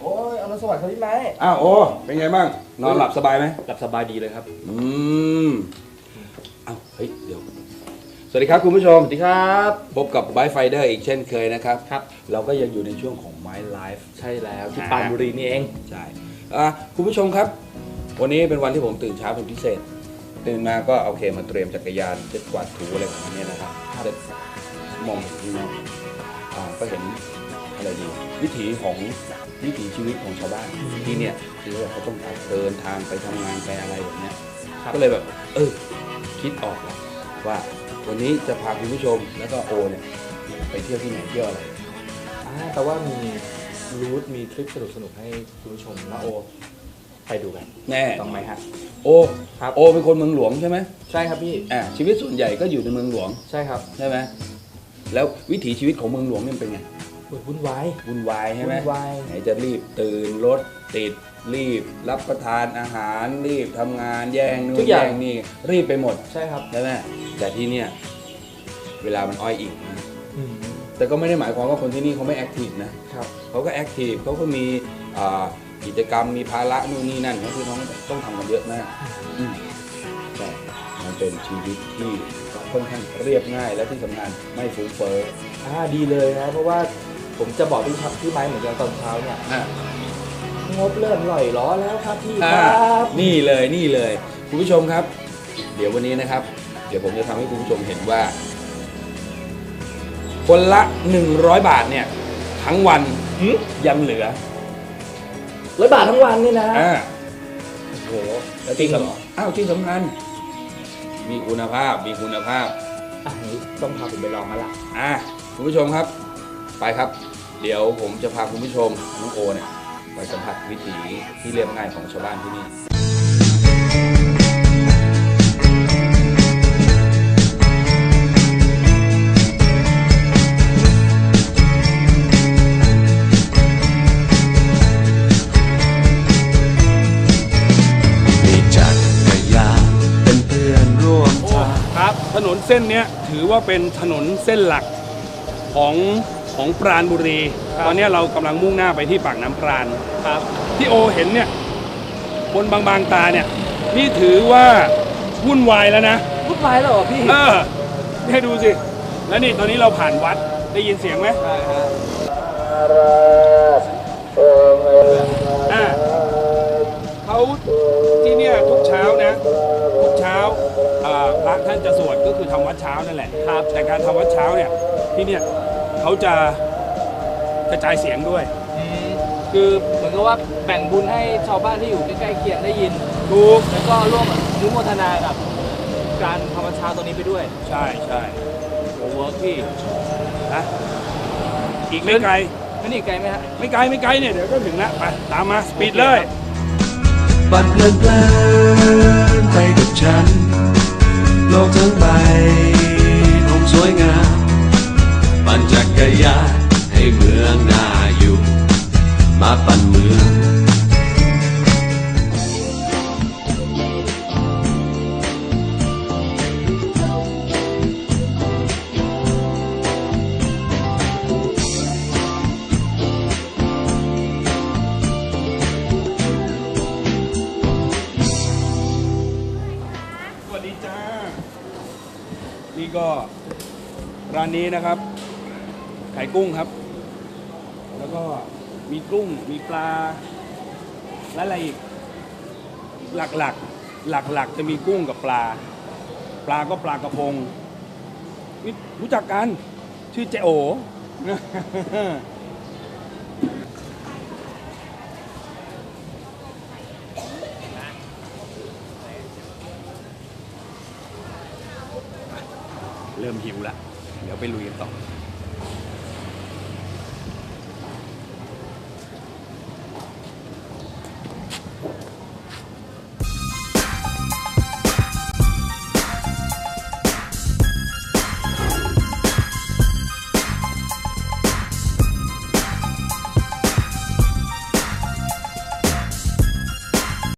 โอ้ยอนุสสดิ์คบพี่ไมอ้าวโอ้เป็นไงบ้าง นอนหลับสบายไหม หลับสบายดีเลยครับ อืม เอ้า เฮ้ย เดี๋ยว วัสดีครับคุณผู้ชม สวัสดีครับ พบกับไบไฟเดอร์อีกเช่นเคยนะครับ ครับ เราก็ยังอยู่ในช่วงของ My Life ใช่แล้วที่ปรานบุรีนี่เองใช่อะคุณผู้ชมครับ วันนี้เป็นวันที่ผมตื่นเช้าเป็นพิเศษ ตื่นมาก็โอเคมาเตรียมจักรยานเช็ดกวาดถูอะไรของมันเนี่ยนะครับเสร็จมองข้างนอกอ่าก็เห็นอะไรดีวิถีของวิถีชีวิตของชาวบ้านที่เนี่ยที่ว่าเขาต้องเดินทางไปทำงานไปอะไรแบบเนี้ยครับก็เลยแบบ เออคิดออกแล้วว่า วันนี้จะพาคุณผู้ชมแล้วก็โอเนี่ยไปเที่ยวที่ไหนเที่ยวอะไรอ่าแต่ว่ามีรูทมีทริปสนุกสนุกๆให้คุณผู้ชมและโอ ไปดูกันแน่ต้องไหมฮะ โอครับ โอเป็นคนเมืองหลวงใช่ไหมใช่ครับพี่อ่าชีวิตส่วนใหญ่ก็อยู่ในเมืองหลวงใช่ครับ ใช่ไหมแล้ววิถีชีวิตของเมืองหลวงเนี่ยมันเป็นไง วุ่นวาย วุ่นวายใช่ไหมวุ่นวาย ไหนจะรีบตื่นรถติดรีบรับประทานอาหารรีบทำงานแย่งนู่นแย่งนี่รีบไปหมดใช่ครับใช่ไหมแต่ที่เนี่ยเวลามันอ้อยอีกนะอืมแต่ก็ไม่ได้หมายความว่าคนที่นี่เขาไม่แอคทีฟนะ ครับเขาก็แอคทีฟเขาก็มีอ่ากิจกรรมมีภาระนู่นนี่นั่นเขาคือต้องต้องทำกันเยอะมากอืมแต่มันเป็นชีวิตที่ค่อนข้างเรียบง่ายและที่สำคัญไม่ฟุ้งเฟ้อ อ่าดีเลยนะเพราะว่า ผมจะบอกพี่ชับพี่ไม้เหมือนกันตอนเช้าเนี่ยอะงบเริ่มหล่อยล้อแล้วครับพี่คอ่ารับ นี่เลยนี่เลยคุณผู้ชมครับ เดี๋ยววันนี้นะครับ เดี๋ยวผมจะทำให้คุณผู้ชมเห็นว่า คนละ 100 บาทเนี่ย ทั้งวันหืม ยังเหลือร้อยบาททั้งวันนี่นะอ่า โอ้โหและที่สำคัญอ้าวที่สำคัญมีคุณภาพมีคุณภาพ อันนี้ต้องพาผมไปลองมาละอะคุณผู้ชมครับ ไปครับ เดี๋ยวผมจะพาคุณผู้ชมน้องโอเนี่ยไปสัมผัสวิถีที่เรียบง่ายของชาวบ้านที่นี่มีจักรยานเป็นเพื่อนร่วมทางครับถนนเส้นเนี้ยถือว่าเป็นถนนเส้นหลักของ ของปราณบุรีตอนเนี้ยเรากำลังมุ่งหน้าไปที่ปากน้ำปราณครับ ที่โอเห็นเนี่ยบนบางบางๆตาเนี่ยนี่ถือว่าวุ่นวายแล้วนะวุ่นวายแล้วเหรอพี่ เออให้ดูสิ แล้วนี่ตอนนี้เราผ่านวัดได้ยินเสียงไหมใช่ฮะอ่าเขาที่เนี่ยทุกเช้านะ ทุกเช้าอ่าพระท่านจะสวดก็คือทำวัดเช้านั่นแหละครับแต่การทำวัดเช้าเนี่ยที่เนี่ย เขาจะกระจายเสียงด้วยอืมคือเหมือนกับว่าแบ่งบุญให้ชาวบ้านที่อยู่ใกล้ๆเคียงได้ยินถูกแล้วก็ร่วมอนุโมทนากับการทำวัดเช้าตัวนี้ไปด้วย ใช่ใช่โอ้เวิร์กพี่นะอีกไม่ไกลนั่นอีกไกลไหมฮะไม่ไกลไม่ไกลเนี่ยเดี๋ยวก็ถึงแล้วไปตามมาสปีดเลยบัดเพลินเพลินไปกับฉัน โลกทั้งใบคงสวยงาม ก็ร้านนี้นะครับ ขายกุ้งครับ แล้วก็มีกุ้ง มีปลา และอะไรอีก หลักหลักหลักหลักจะมีกุ้งกับปลา ปลาก็ปลากระพง รู้จักกัน ชื่อเจโอ ริ่มหิวละเดี๋ยวไปลุยกันต่อ